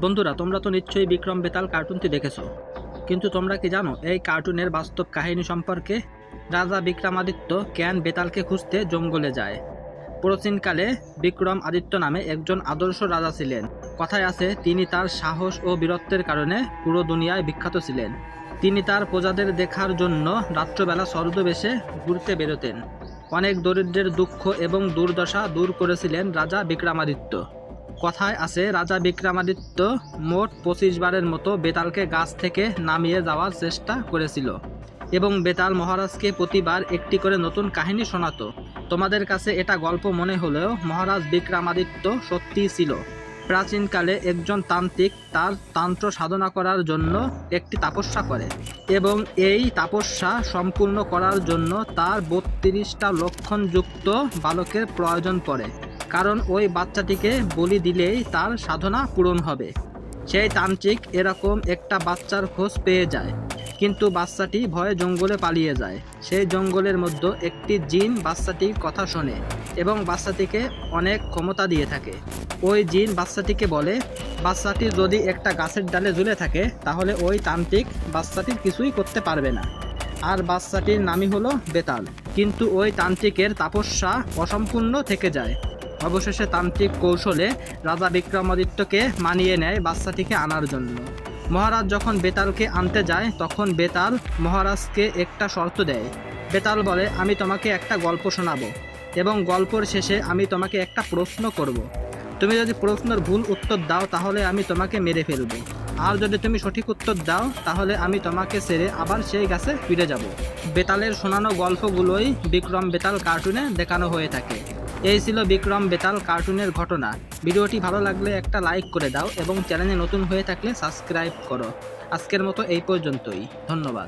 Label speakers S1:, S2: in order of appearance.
S1: বন্ধুরা, তোমরা তো নিশ্চয়ই বিক্রম বেতাল কার্টুনটি দেখেছ। কিন্তু তোমরা কি জানো, এই কার্টুনের বাস্তব কাহিনী সম্পর্কে? রাজা বিক্রমাদিত্য ক্যান বেতালকে খুঁজতে জঙ্গলে যায়? প্রাচীনকালে বিক্রম আদিত্য নামে একজন আদর্শ রাজা ছিলেন। কথায় আছে, তিনি তার সাহস ও বীরত্বের কারণে পুরো দুনিয়ায় বিখ্যাত ছিলেন। তিনি তার প্রজাদের দেখার জন্য রাত্রবেলা ছদ্মবেশে ঘুরতে বেরোতেন। অনেক দরিদ্রের দুঃখ এবং দুর্দশা দূর করেছিলেন রাজা বিক্রমাদিত্য। কথায় আছে, রাজা বিক্রমাদিত্য মোট পঁচিশ বারের মতো বেতালকে গাছ থেকে নামিয়ে যাওয়ার চেষ্টা করেছিল এবং বেতাল মহারাজকে প্রতিবার একটি করে নতুন কাহিনী শোনাতো। তোমাদের কাছে এটা গল্প মনে হলেও মহারাজ বিক্রমাদিত্য সত্যিই ছিল। প্রাচীনকালে একজন তান্ত্রিক তার তন্ত্র সাধনা করার জন্য একটি তাপস্যা করে এবং এই তাপস্যা সম্পূর্ণ করার জন্য তার বত্রিশটা লক্ষণযুক্ত বালকের প্রয়োজন পড়ে। কারণ ওই বাচ্চাটিকে বলি দিলেই তার সাধনা পূরণ হবে। সেই তান্ত্রিক এরকম একটা বাচ্চার খোঁজ পেয়ে যায়, কিন্তু বাচ্চাটি ভয়ে জঙ্গলে পালিয়ে যায়। সেই জঙ্গলের মধ্যে একটি জিন বাচ্চাটির কথা শোনে এবং বাচ্চাটিকে অনেক ক্ষমতা দিয়ে থাকে। ওই জিন বাচ্চাটিকে বলে, বাচ্চাটি যদি একটা গাছের ডালে ঝুলে থাকে, তাহলে ওই তান্ত্রিক বাচ্চাটির কিছুই করতে পারবে না। আর বাচ্চাটির নামই হলো বেতাল। কিন্তু ওই তান্ত্রিকের তাপস্যা অসম্পূর্ণ থেকে যায়। অবশেষে তান্ত্রিক কৌশলে রাজা বিক্রমাদিত্যকে মানিয়ে নেয় বাচ্চাটিকে আনার জন্য। মহারাজ যখন বেতালকে আনতে যায়, তখন বেতাল মহারাজকে একটা শর্ত দেয়। বেতাল বলে, আমি তোমাকে একটা গল্প শোনাবো এবং গল্পর শেষে আমি তোমাকে একটা প্রশ্ন করব। তুমি যদি প্রশ্নের ভুল উত্তর দাও, তাহলে আমি তোমাকে মেরে ফেলব। আর যদি তুমি সঠিক উত্তর দাও, তাহলে আমি তোমাকে ছেড়ে আবার সেই গাছে ফিরে যাব। বেতালের শোনানো গল্পগুলোই বিক্রম বেতাল কার্টুনে দেখানো হয়ে থাকে। এই ছিল বিক্রম বেতাল কার্টুনের ঘটনা। ভিডিওটি ভালো লাগলে একটা লাইক করে দাও এবং চ্যানেলে নতুন হয়ে থাকলে সাবস্ক্রাইব করো। আজকের মতো এই পর্যন্তই। ধন্যবাদ।